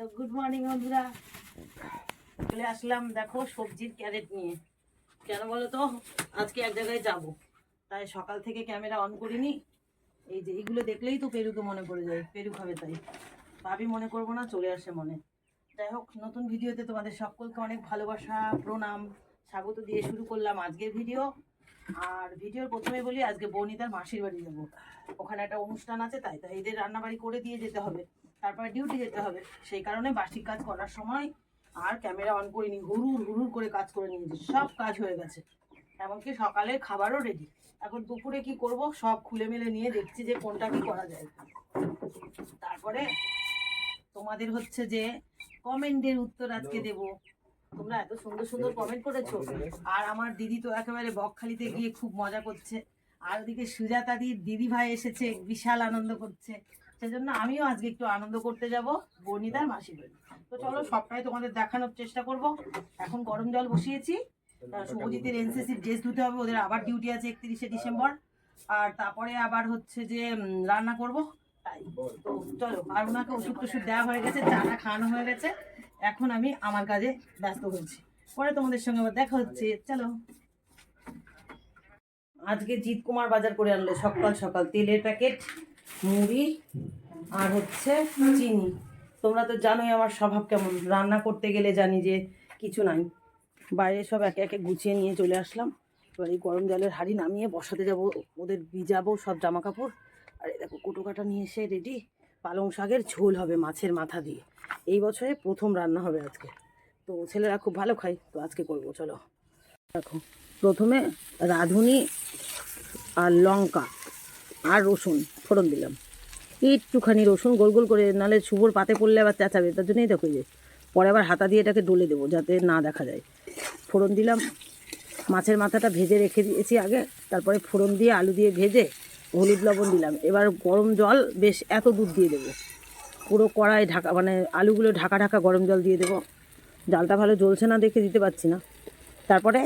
তো good morning বন্ধুরা। চলে আসলাম, দেখো, সবজির ক্যারেট নিয়ে। কেন বলো তো আজকে এক জায়গায় যাব। তাই সকাল থেকে ক্যামেরা অন করিনি। এই যে এইগুলো দেখলেই তো পেরুকে মনে পড়ে যায়। পেরু খাবে তাই। ভাবি মনে করব না, চলে আসে মনে। যাই হোক, নতুন ভিডিওতে তোমাদের সকলকে অনেক ভালোবাসা, প্রণাম, স্বাগত দিয়ে শুরু করলাম আজকের ভিডিও। আর ভিডিওর প্রথমে বলি, আজকে বনিতার মাসির বাড়ি যাব। ওখানে একটা অনুষ্ঠান আছে তাই তাই এদের রান্নাবাড়ি করে দিয়ে যেতে হবে। তারপরে ডিউটি যেতে হবে। সেই কারণে বাসি কাজ করার সময় আর ক্যামেরা অন করিনি হুড়ুর হুড়ুর করে কাজ করে নিয়েছি। সব কাজ হয়ে গেছে। এমনকি সকালের খাবারও রেডি এখন দুপুরে কি করব? সব খুলে মেলে নিয়ে দেখছি যে কোনটা কি করা যায়। তারপরে তোমাদের হচ্ছে যে কমেন্টের উত্তর আজকে দেব। তোমরা এত সুন্দর সুন্দর কমেন্ট করেছ। আর আমার দিদি তো একেবারে বকখালিতে গিয়ে খুব মজা করছে। আর ওদিকে সুজাতা দিদি ভাই এসেছে বিশাল আনন্দ করছে। সেজন্য আমিও আজকে একটু আনন্দ করতে যাব বর্ণিতার মাসির বাড়ি। তো চলো সবটাই তোমাদের দেখানোর চেষ্টা করব। এখন গরম জল বসিয়েছি। শুভজিতের এনসিসির ড্রেস ধুতে হবে ওদের আবার ডিউটি আছে একত্রিশে ডিসেম্বর। আর তারপরে আবার হচ্ছে যে রান্না করব তাই। তো চলো আর ওনাকে ওষুধ টষুধ দেওয়া হয়ে গেছে চাটা খাওয়ানো হয়ে গেছে। এখন আমি আমার কাজে ব্যস্ত হয়েছি। পরে তোমাদের সঙ্গে আবার দেখা হচ্ছে। চলো। আজকে জিৎ কুমার বাজার করে আনলো সকাল সকাল তেলের প্যাকেট। মুড়ি আর হচ্ছে চিনি। তোমরা তো জানোই আমার স্বভাব কেমন। রান্না করতে গেলে জানি যে কিছু নাই। বাইরে সব একে একে গুছিয়ে নিয়ে চলে আসলাম। এবার এই গরম জলের হাঁড়ি নামিয়ে বসাতে যাব, ওদের ভিজাবো সব জামা কাপড় আর দেখো কুটো কাটা নিয়ে এসে রেডি পালং শাকের ঝোল হবে মাছের মাথা দিয়ে। এই বছরে প্রথম রান্না হবে আজকে। তো ছেলেরা খুব ভালো খায়, তো আজকে করব, চলো। দেখো, প্রথমে রাঁধুনি আর লঙ্কা আর রসুন। ফোড়ন দিলাম। একটুখানি রসুন গোল গোল করে নাহলে শুভর পাতে পড়লে আবার চেঁচাবে, তার জন্যই দেখো যে। পরে আবার হাতা দিয়ে এটাকে ডলে দেবো, যাতে না দেখা যায়। ফোড়ন দিলাম। মাছের মাথাটা ভেজে রেখে দিয়েছি আগে, তারপরে ফোড়ন দিয়ে আলু দিয়ে ভেজে হলুদ লবণ দিলাম। এবার গরম জল, বেশ এত দুধ দিয়ে দেবো। পুরো কড়াই ঢাকা মানে আলুগুলো ঢাকা ঢাকা গরম জল দিয়ে দেবো। জালটা ভালো জ্বলছে না দেখে দিতে পারছি না। তারপরে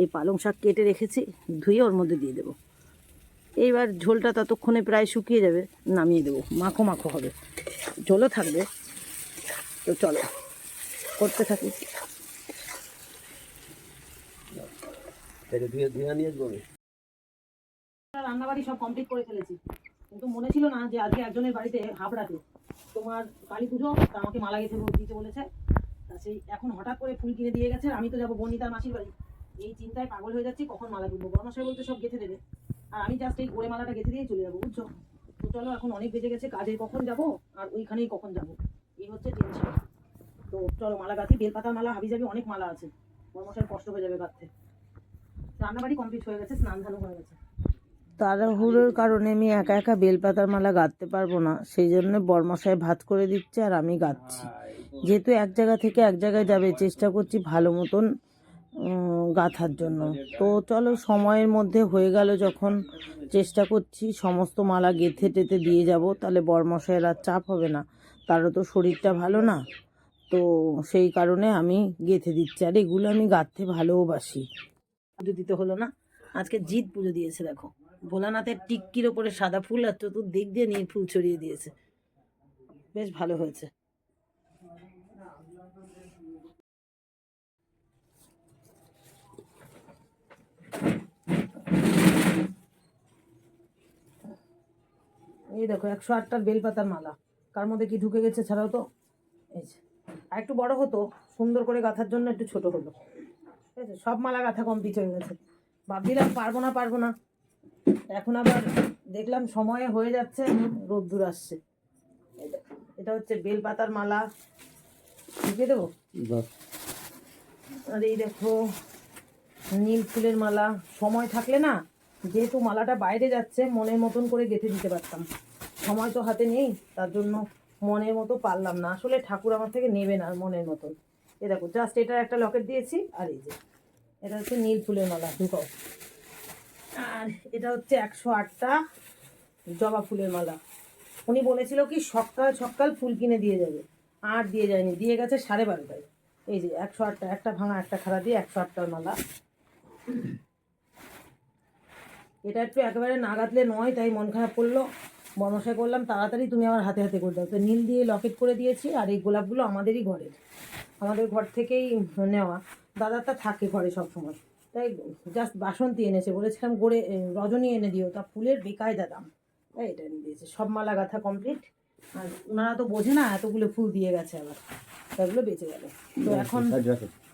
এই পালং শাক কেটে রেখেছি, ধুয়ে ওর মধ্যে দিয়ে দেবো। এইবার ঝোলটা ততক্ষণে প্রায় শুকিয়ে যাবে নামিয়ে দেবো। মাখো মাখো হবে। ঝোলও থাকবে। তো চলো করতে থাকি। রান্নাবাড়ি সব কমপ্লিট করে ফেলেছি। কিন্তু মনে ছিল না যে আজকে একজনের বাড়িতে হাবড়াতে তোমার কালী পুজো তা আমাকে মালা গেছে দিতে বলেছে। তা সেই এখন হঠাৎ করে ফুল কিনে দিয়ে গেছে আমি তো যাব বনিতার মাসির বাড়ি। এই চিন্তায় পাগল হয়ে যাচ্ছি কখন মালা কিনবো? বর্মাশয় বলতে সব গেঁথে দেবে। আর আমি জাস্ট এই গোড়ে মালাটা গেঁথে দিয়ে চলে যাব বুঝছ? তো চলো এখন অনেক বেজে গেছে কাজে কখন যাব? আর ওইখানেই কখন যাব? এই হচ্ছে টেনশন তো চলো মালা গাছি বেলপাতার মালা হাবি যাবি অনেক মালা আছে। বর্মাশয়ের কষ্ট হয়ে যাবে গাঁথতে। রান্নাবাড়ি কমপ্লিট হয়ে গেছে স্নান ধানও হয়ে গেছে। তাড়াহুড়োর কারণে আমি একা একা বেলপাতার মালা গাঁথতে পারব না। সেই জন্য বর্মশাই ভাত করে দিচ্ছে আর আমি গাঁথছি। যেহেতু এক জায়গা থেকে এক জায়গায় যাবে চেষ্টা করছি ভালো মতন গাঁথার জন্য। তো চলো, সময়ের মধ্যে হয়ে গেল যখন চেষ্টা করছি সমস্ত মালা গেঁথে টেথে দিয়ে যাব, তাহলে বর্মশাইয়ের আর চাপ হবে না। তারও তো শরীরটা ভালো না। তো সেই কারণে আমি গেঁথে দিচ্ছি। আর এগুলো আমি গাঁথতে ভালোবাসি। পুজো দিতে হলো না। আজকে জিৎ পুজো দিয়েছে, দেখো। ভোলানাথের টিক্কির ওপরে সাদা ফুল আর চতুর্দিক দিয়ে নীল ফুল ছড়িয়ে দিয়েছে। বেশ ভালো হয়েছে। এই দেখো একশো আটটার বেলপাতার মালা। কার মধ্যে কি ঢুকে গেছে ছাড়াও তো? এই যে আর একটু বড় হতো সুন্দর করে গাঁথার জন্য একটু ছোট হলো। ঠিক আছে সব মালা গাঁথা কমপ্লিট হয়ে গেছে। ভাবছিলাম পারব না পারব না। এখন আবার দেখলাম সময়ে হয়ে যাচ্ছে রোদ্দুর আসছে। এটা হচ্ছে বেলপাতার মালা। ঢুকিয়ে দেবো? আর এই দেখো নীল ফুলের মালা। সময় থাকলে না যেহেতু মালাটা বাইরে যাচ্ছে মনের মতন করে গেঁথে দিতে পারতাম। সময় তো হাতে নেই, তার জন্য মনের মতো পারলাম না। আসলে ঠাকুর আমার থেকে নেবে না মনের মতন। এ দেখো জাস্ট এটার একটা লকেট দিয়েছি, আর এই যে, এটা হচ্ছে নীল ফুলের মালা, ঢুকাও। আর এটা হচ্ছে একশো আটটা জবা ফুলের মালা। উনি বলেছিল কি, সকাল সকাল ফুল কিনে দিয়ে যাবে। আর দিয়ে যায়নি, দিয়ে গেছে সাড়ে বারোটায়। এই যে, একশো আটটা, একটা ভাঙা, একটা খাড়া দিয়ে একশো আটটার মালা। এটা একটু একেবারে না গাঁথলে নয়, তাই মন খারাপ করল। বনসাই করলাম তাড়াতাড়ি তুমি আমার হাতে হাতে করে দাও। তো নীল দিয়ে লকেট করে দিয়েছি আর এই গোলাপগুলো আমাদেরই ঘরের। আমাদের ঘর থেকেই নেওয়া। দাদারটা থাকে ঘরে সব সময় তাই জাস্ট বাসন্তী এনেছে বলেছিলাম গড়ে রজনী এনে দিও। তা ফুলের বেকায়দা দাম। তাই এটা এনে দিয়েছে। সব মালা গাঁথা কমপ্লিট আর ওনারা তো বোঝে না এতগুলো ফুল দিয়ে গেছে আবার। সেগুলো বেঁচে গেল। তো এখন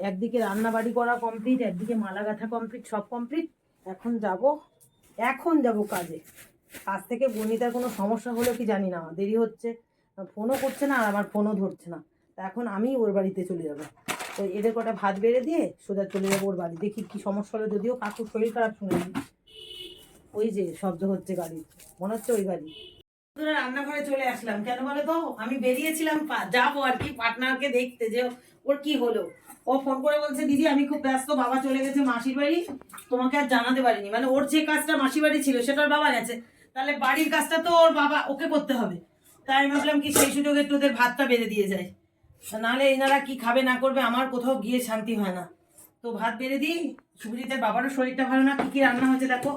একদিকে রান্না বাড়ি করা কমপ্লিট একদিকে মালা গাঁথা কমপ্লিট সব কমপ্লিট এখন যাব এখন যাব কাজে। কাজ থেকে বনিতার কোনো সমস্যা হলো কি জানি না, দেরি হচ্ছে। ফোনও করছে না আর আমার ফোনও ধরছে না। তা এখন আমি ওর বাড়িতে চলে যাব। তো এদের কটা ভাত বেড়ে দিয়ে সোজা চলে যাব ওর বাড়ি। দেখি কি সমস্যা হলো যদিও কাকুর শরীর খারাপ শুনে ওই যে শব্দ হচ্ছে গাড়ি। মনে হচ্ছে ওই গাড়ি। রান্নাঘরে চলে আসলাম। কেন বলো তো? আমি বেরিয়েছিলাম যাব আর কি পার্টনারকে দেখতে যে ওর কি হলো। ও ফোন করে বলছে, দিদি, আমি খুব ব্যস্ত। বাবা চলে গেছে মাসির বাড়ি। তোমাকে আর জানাতে পারিনি। মানে ওর যে কাজটা মাসির বাড়ি ছিল, সেটার বাবা গেছে। তাহলে বাড়ির কাজটা তো ওর বাবা, ওকে করতে হবে। তাই আমি ভাবলাম কি সেই সুযোগে একটু ওদের ভাতটা বেড়ে দিয়ে যায় নাহলে এনারা কি খাবে, না করবে, আমার কোথাও গিয়ে শান্তি হয় না। তো ভাত বেড়ে দিই, সুবিদিতের বাবারও শরীরটা ভালো না, কি কি রান্না হয়েছে দেখো।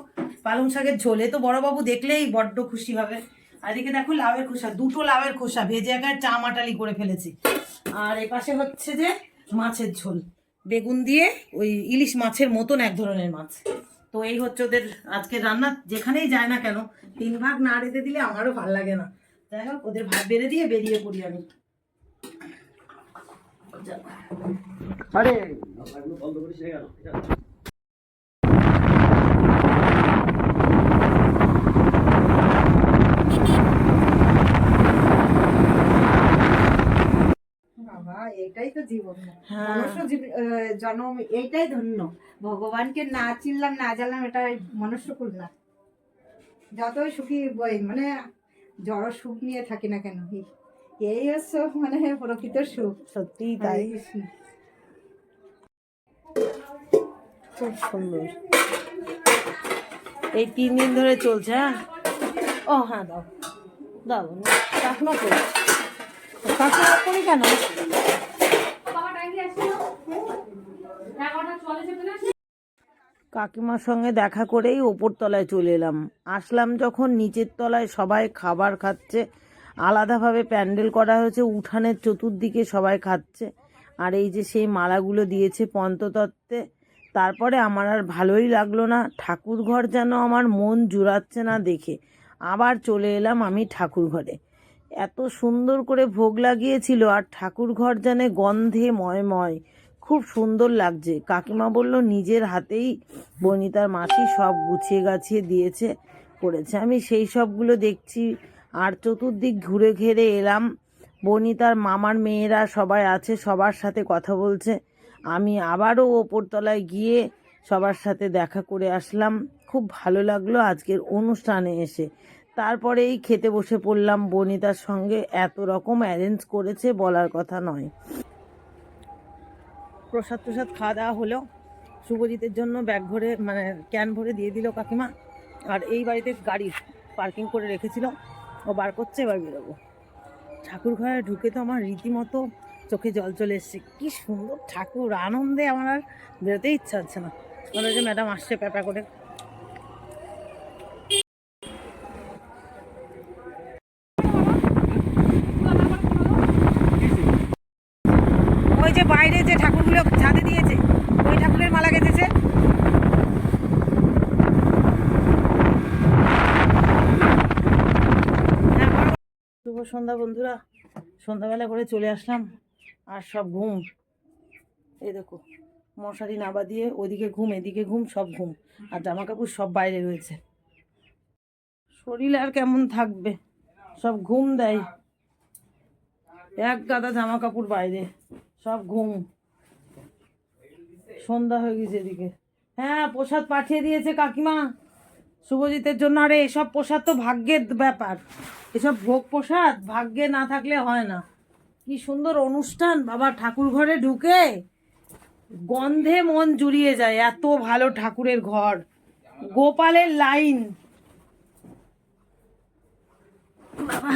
পালং শাকের ঝোলে তো বড়বাবু দেখলেই বড্ড খুশি হবে। আর এদিকে দেখো লাউয়ের খোসা, দুটো লাউয়ের খোসা ভেজে একার চা মাটালি করে ফেলেছি। আর এই পাশে হচ্ছে যে মাছের ঝোল। বেগুন দিয়ে ওই ইলিশ মাছের মতন এক ধরনের মাছ। তো এই হচ্ছে ওদের আজকে রান্না যেখানেই যায় না কেন তিন ভাগ না রেঁধে দিলে আমারও ভালো লাগে না। যাই হোক ওদের ভাত বেড়ে দিয়ে বেরিয়ে পড়ি আমি। আরে! বন্ধ করিস এটাই তো জীবন। হ্যাঁ। মনুষ্য জন্ম এইটাই ধন্য। ভগবানকে না চিনলাম না জানলাম এটা মনুষ্য করলাম যতই সুখী মানে জড় সুখ নিয়ে থাকি না কেন এই- হচ্ছে মানে প্রকৃত সুখ। সত্যিই তাই। খুব সুন্দর। এই তিন দিন ধরে চলছে হ্যাঁ? ও হ্যাঁ দাও। দাও কাকিমা তো কাকিমা করি কেন? কাকিমার সঙ্গে দেখা করেই ওপর তলায় চলে এলাম। আসলাম যখন নিচের তলায় সবাই খাবার খাচ্ছে। আলাদাভাবে প্যান্ডেল করা হয়েছে, উঠানের চতুর্দিকে সবাই খাচ্ছে। আর এই যে সেই মালাগুলো দিয়েছে পঞ্চতত্ত্বে তারপরে আমার আর ভালোই লাগল না। ঠাকুর ঘর যেন আমার মন জুড়াচ্ছে না দেখে। আবার চলে এলাম আমি ঠাকুর ঘরে এত সুন্দর করে ভোগ লাগিয়েছিল, আর ঠাকুর ঘর যেন গন্ধে ময়ময় খুব সুন্দর লাগছে। কাকিমা বলল, নিজের হাতেই বনিতার মাসি সব গুছিয়ে গাছিয়ে দিয়েছে, করেছে। আমি সেই সবগুলো দেখছি। আর চতুর্দিক ঘুরে ঘেরে এলাম। বনিতার মামার মেয়েরা সবাই আছে, সবার সাথে কথা বলছে। আমি আবারও ওপরতলায় গিয়ে সবার সাথে দেখা করে আসলাম। খুব ভালো লাগল আজকের অনুষ্ঠানে এসে। তারপরেই খেতে বসে পড়লাম। বনিতার সঙ্গে এত রকম অ্যারেঞ্জ করেছে বলার কথা নয়। প্রসাদ প্রসাদ খাওয়া দাওয়া হলো শুভজিতের জন্য ব্যাগ ভরে মানে ক্যান ভরে দিয়ে দিল কাকিমা। আর এই বাড়িতে গাড়ি পার্কিং করে রেখেছিল। ও বার করছে, এবার বেরোবো। ঠাকুর ঘরে ঢুকে তো আমার রীতিমতো চোখে জল চলে এসছে। কী সুন্দর ঠাকুর, আনন্দে আমার আর বেরোতে ইচ্ছা হচ্ছে না। মনে হচ্ছে ম্যাডাম আসছে প্যাপা করে ওই যে বাইরে যে ঠাকুরগুলো ছাদে দিয়েছে, ওই ঠাকুরের মালা গেঁথেছে। শুভ সন্ধ্যা বন্ধুরা। সন্ধ্যাবেলা করে চলে আসলাম, আর সব ঘুম। এই দেখো, মশারি নাবা দিয়ে ওদিকে ঘুম, এদিকে ঘুম, সব ঘুম। আর জামা কাপড় সব বাইরে রয়েছে। শরীর আর কেমন থাকবে? সব ঘুম দেয়। এক গাদা জামা কাপড় বাইরে। সব ঘুম। সন্ধ্যা হয়ে গেছে এদিকে। হ্যাঁ প্রসাদ পাঠিয়ে দিয়েছে কাকিমা। শুভজিতের জন্য। আরে, এসব প্রসাদ তো ভাগ্যের ব্যাপার। এসব ভোগ প্রসাদ ভাগ্যে না থাকলে হয় না। কি সুন্দর অনুষ্ঠান। বাবা ঠাকুর ঘরে ঢুকে গন্ধে মন জুড়িয়ে যায়। এত ভালো ঠাকুরের ঘর। গোপালের লাইন। বাবা,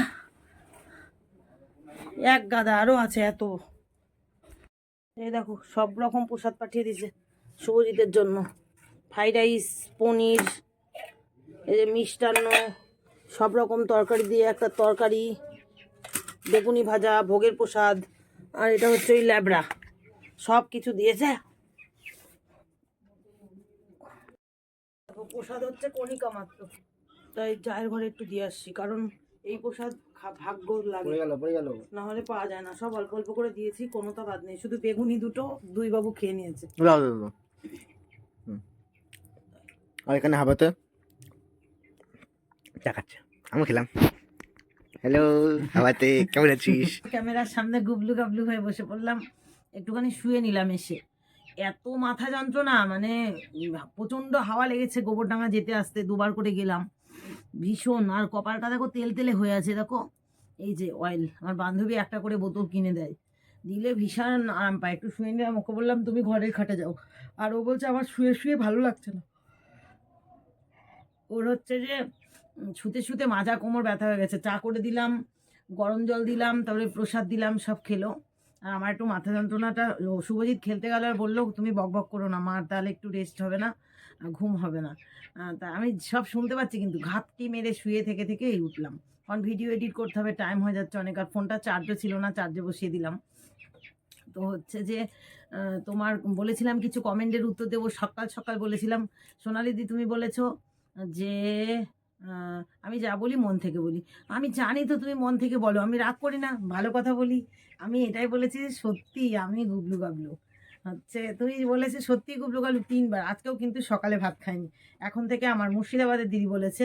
এক গাদা আরও আছে এত। এই দেখো, সব রকম প্রসাদ পাঠিয়ে দিয়েছে শুভজিতের জন্য। ফ্রাইড রাইস, পনির, এই যে মিষ্টান্ন, সব রকম তরকারি দিয়ে একটা তরকারি, বেগুনি ভাজা, ভোগের প্রসাদ, আর এটা হচ্ছে ওই ল্যাবড়া। সব কিছু দিয়েছে। প্রসাদ হচ্ছে কণিকা মাত্র। তাই চায়ের ঘরে একটু দিয়ে আসছি, কারণ এই প্রসাদ ভাগ্য লাগে। পড়ে গেল পড়ে গেল। না হলে পাওয়া যায় না। সব অল্প অল্প করে দিয়েছি কোনোটা বাদ নেই। শুধু বেগুনি দুটো দুই বাবু খেয়ে নিয়েছে। আর এখানে হাবাতে দেখাচ্ছে। আমি খেলাম। হ্যালো হাবাতে কেমন আছিস? ক্যামেরার সামনে গুবলু গাবলু হয়ে বসে পড়লাম। একটুখানি শুয়ে নিলাম এসে। এত মাথা যন্ত্রণা মানে প্রচণ্ড হাওয়া লেগেছে গোবরডাঙ্গা যেতে আসতে দুবার করে গেলাম। ভীষণ, আর কপালটা দেখো তেল তেলে হয়ে আছে, দেখো। এই যে অয়েল আমার বান্ধবী একটা করে বোতল কিনে দেয়। দিলে ভীষণ আরাম পায়। একটু শুয়ে নিলাম, ওকে বললাম, তুমি ঘরের খাটে যাও। আর ও বলছে, আমার শুয়ে শুয়ে ভালো লাগছে না। ওর হচ্ছে যে শুতে শুতে মাজা কোমর ব্যথা হয়ে গেছে। চা করে দিলাম, গরম জল দিলাম, তারপরে প্রসাদ দিলাম, সব খেলো। আর আমার একটু মাথা যন্ত্রণাটা শুভজিৎ খেলতে গেলে আর বলল, তুমি বক বক করো না মার তাহলে একটু রেস্ট হবে না। ঘুম হবে না। তা আমি সব শুনতে পাচ্ছি কিন্তু ঘাপটি মেরে শুয়ে থেকে থেকে এই উঠলাম। কারণ ভিডিও এডিট করতে হবে টাইম হয়ে যাচ্ছে অনেক। আর ফোনটা চার্জও ছিল না চার্জে বসিয়ে দিলাম। তো হচ্ছে যে তোমার বলেছিলাম কিছু কমেন্টের উত্তর দেবো, সকাল সকাল বলেছিলাম। সোনালিদি, তুমি বলেছ যে আমি যা বলি মন থেকে বলি। আমি জানি তো তুমি মন থেকে বলো, আমি রাগ করি না, ভালো কথা বলি। আমি এটাই বলেছি সত্যি আমি গুবলু গাবলু হচ্ছে তুমি বলেছে সত্যি গুবলু গাবলু তিনবার, আজকেও কিন্তু সকালে ভাত খাইনি। এখন থেকে আমার মুর্শিদাবাদের দিদি বলেছে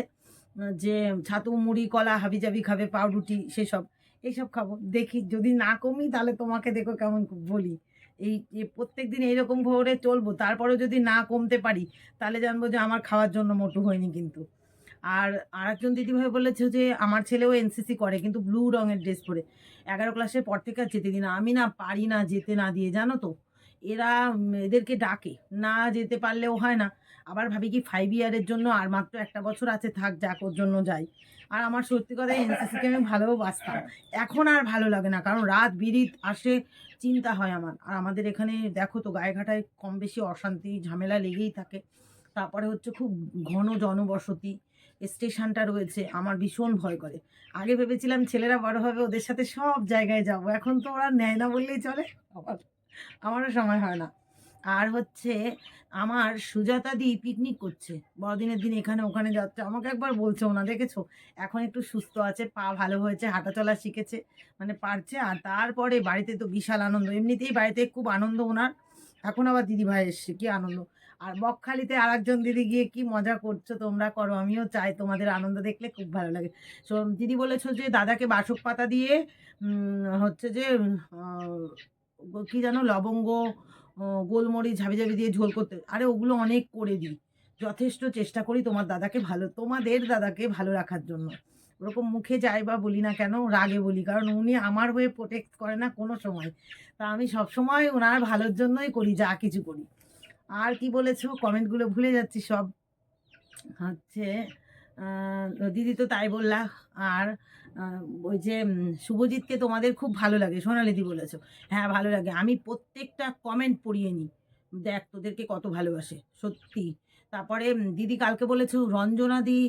যে ছাতু, মুড়ি, কলা, হাবিজাবি খাবে, পাউরুটি, সেসব, এইসব খাব। দেখি, যদি না কমি, তাহলে তোমাকে দেখো কেমন বলি। এই প্রত্যেক দিন এইরকম ভোরে চলবো, তারপরেও যদি না কমতে পারি, তাহলে জানব যে আমার খাওয়ার জন্য মোটু হয়নি কিন্তু। আর আরেকজন দিদিভাই বলেছে যে, আমার ছেলেও এনসিসি করে, কিন্তু ব্লু রঙের ড্রেস পরে। এগারো ক্লাসের পর থেকে আর যেতে দিই না। আমি না পারি না যেতে না দিয়ে, জানো তো? এরা এদেরকে ডাকে। না যেতে পারলেও হয় না। আবার ভাবি কি ফাইভ ইয়ারের জন্য আর মাত্র একটা বছর আছে, থাক, যাক, ওর জন্য যাই। আর আমার সত্যি কথা এনসিসিকে আমি ভালোও ভালোবাসতাম এখন আর ভালো লাগে না, কারণ রাত বিরিত আসে, চিন্তা হয় আমার। আর আমাদের এখানে, দেখো তো গায়েঘাটায় কম বেশি অশান্তি, ঝামেলা লেগেই থাকে। তারপরে হচ্ছে খুব ঘন জনবসতি, স্টেশনটা রয়েছে, আমার ভীষণ ভয় করে। আগে ভেবেছিলাম ছেলেরা বড় হবে, ওদের সাথে সব জায়গায় যাব। এখন তো ওরা নেয় না বললেই চলে। আমার আমারও সময় হয় না। আর হচ্ছে আমার সুজাতা দি পিকনিক করছে। বড়দিনের দিন এখানে ওখানে যাচ্ছে। আমাকে একবার বলছে ওনা দেখেছ? এখন একটু সুস্থ আছে, পা ভালো হয়েছে, হাঁটা চলা শিখেছে মানে পারছে। আর তারপরে বাড়িতে তো বিশাল আনন্দ। এমনিতেই বাড়িতে খুব আনন্দ ওনার। এখন আবার দিদি ভাই এসছে, কি আনন্দ। আর বকখালিতে আর একজন দিদি গিয়ে কি মজা করছ, তোমরা করো। আমিও চাই তোমাদের আনন্দ দেখলে খুব ভালো লাগে। সো দিদি বলেছ যে দাদাকে বাসক পাতা দিয়ে হচ্ছে যে কি জানো লবঙ্গ গোলমরিচ ঝাবি ঝাবি দিয়ে ঝোল করতে, আরে ওগুলো অনেক করে দিই। যথেষ্ট চেষ্টা করি তোমার দাদাকে ভালো, তোমাদের দাদাকে ভালো রাখার জন্য। ওরকম মুখে যাই বা বলি না কেন, রাগে বলি, কারণ উনি আমার হয়ে প্রোটেক্ট করে না কোনো সময়। তা আমি সব সময় ওনার ভালোর জন্যই করি, যা কিছু করি। আর কি বলেছ? কমেন্টগুলো ভুলে যাচ্ছি সব। হচ্ছে দিদি তো তাই বললা। আর ওই যে শুভজিৎকে তোমাদের খুব ভালো লাগে, সোনালিদি বলেছ। হ্যাঁ ভালো লাগে। আমি প্রত্যেকটা কমেন্ট পড়িয়ে নিই। দেখ, তোদেরকে কত ভালোবাসে, সত্যি। তারপরে দিদি কালকে বলেছ রঞ্জনা দি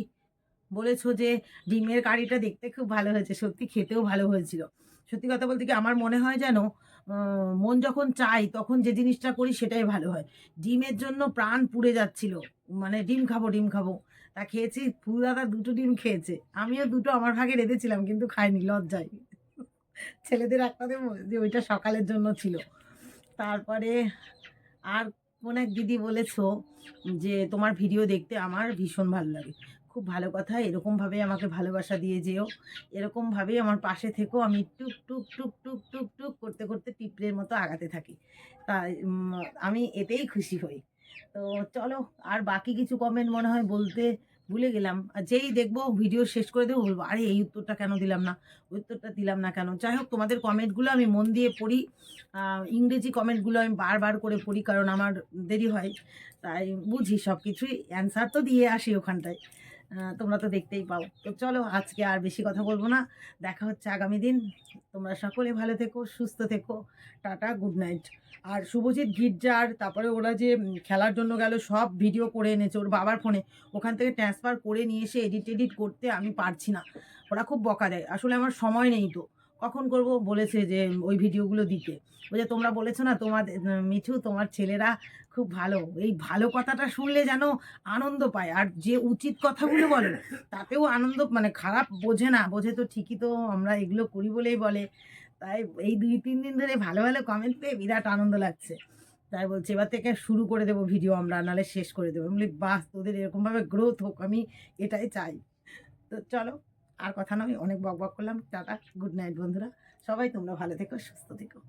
বলেছ যে, ডিমের কারিটা দেখতে খুব ভালো হয়েছে, সত্যি খেতেও ভালো হয়েছিল। সত্যি কথা বলতে কি, আমার মনে হয় যেন মন যখন চাই তখন যে জিনিসটা করি, সেটাই ভালো হয়। ডিমের জন্য প্রাণ পুড়ে যাচ্ছিল। মানে ডিম খাব ডিম খাব। তা খেয়েছি দাদা দুটো ডিম খেয়েছে। আমিও দুটো আমার ভাগে রেঁধেছিলাম, কিন্তু খাইনি, লজ্জায়। ছেলেদের একটা যে ওইটা সকালের জন্য ছিল। তারপরে আর কোন এক দিদি বলেছ যে তোমার ভিডিও দেখতে আমার ভীষণ ভালো লাগে। খুব ভালো কথা এরকমভাবে আমাকে ভালোবাসা দিয়ে যেও। এরকমভাবেই আমার পাশে থেকেও আমি টুক টুক টুক টুক টুক টুক, করতে করতে পিঁপড়ের মতো আগাতে থাকি। তাই আমি এতেই খুশি হই। তো চলো, আর বাকি কিছু কমেন্ট মনে হয় বলতে ভুলে গেলাম। আর যেই দেখব ভিডিও শেষ করে দেবো, বলব, আরে, এই উত্তরটা কেন দিলাম না? উত্তরটা দিলাম না কেন? যাই হোক, তোমাদের কমেন্টগুলো আমি মন দিয়ে পড়ি। ইংরেজি কমেন্টগুলো আমি বারবার করে পড়ি, কারণ আমার দেরি হয়। তাই বুঝি সব কিছুই অ্যান্সার তো দিয়ে আসি ওখানটায়। তোমরা তো দেখতেই পাও। তো চলো, আজকে আর বেশি কথা বলব না। দেখা হচ্ছে আগামী দিন। তোমরা সকলে ভালো থেকো, সুস্থ থেকো। Tata, good night. আর শুভজিৎ, গির্জার, তারপরে ওরা যে খেলার জন্য গেল, সব ভিডিও করে এনেছে ওর বাবার ফোনে ওখান থেকে ট্রান্সফার করে নিয়ে এসে এডিট এডিট করতে আমি পারছি না। ওরা খুব বকা দেয়। আসলে আমার সময় নেই তো। কখন করব বলেছে যে ওই ভিডিওগুলো দিতে। যে তোমরা বলেছ না তোমাদের মিঠু, তোমার ছেলেরা খুব ভালো। এই ভালো কথাটা শুনলে যেন আনন্দ পায়। আর যে উচিত কথাগুলো বলে, তাতেও আনন্দ মানে খারাপ বোঝে না। বোঝে তো ঠিকই তো আমরা এগুলো করি বলেই বলে। তাই এই দুই, তিন দিন ধরে ভালো ভালো কমেন্ট পেয়ে বিরাট আনন্দ লাগছে। তাই বলছে, এবার থেকে শুরু করে দেবো ভিডিও আমরা, নাহলে শেষ করে দেবো। বলি বাস তোদের এরকমভাবে গ্রোথ হোক, আমি এটাই চাই। তো চলো। আর কথা না আমি অনেক বক বক করলাম। টাটা গুড নাইট বন্ধুরা। সবাই তোমরা ভালো থেকো, সুস্থ থেকো।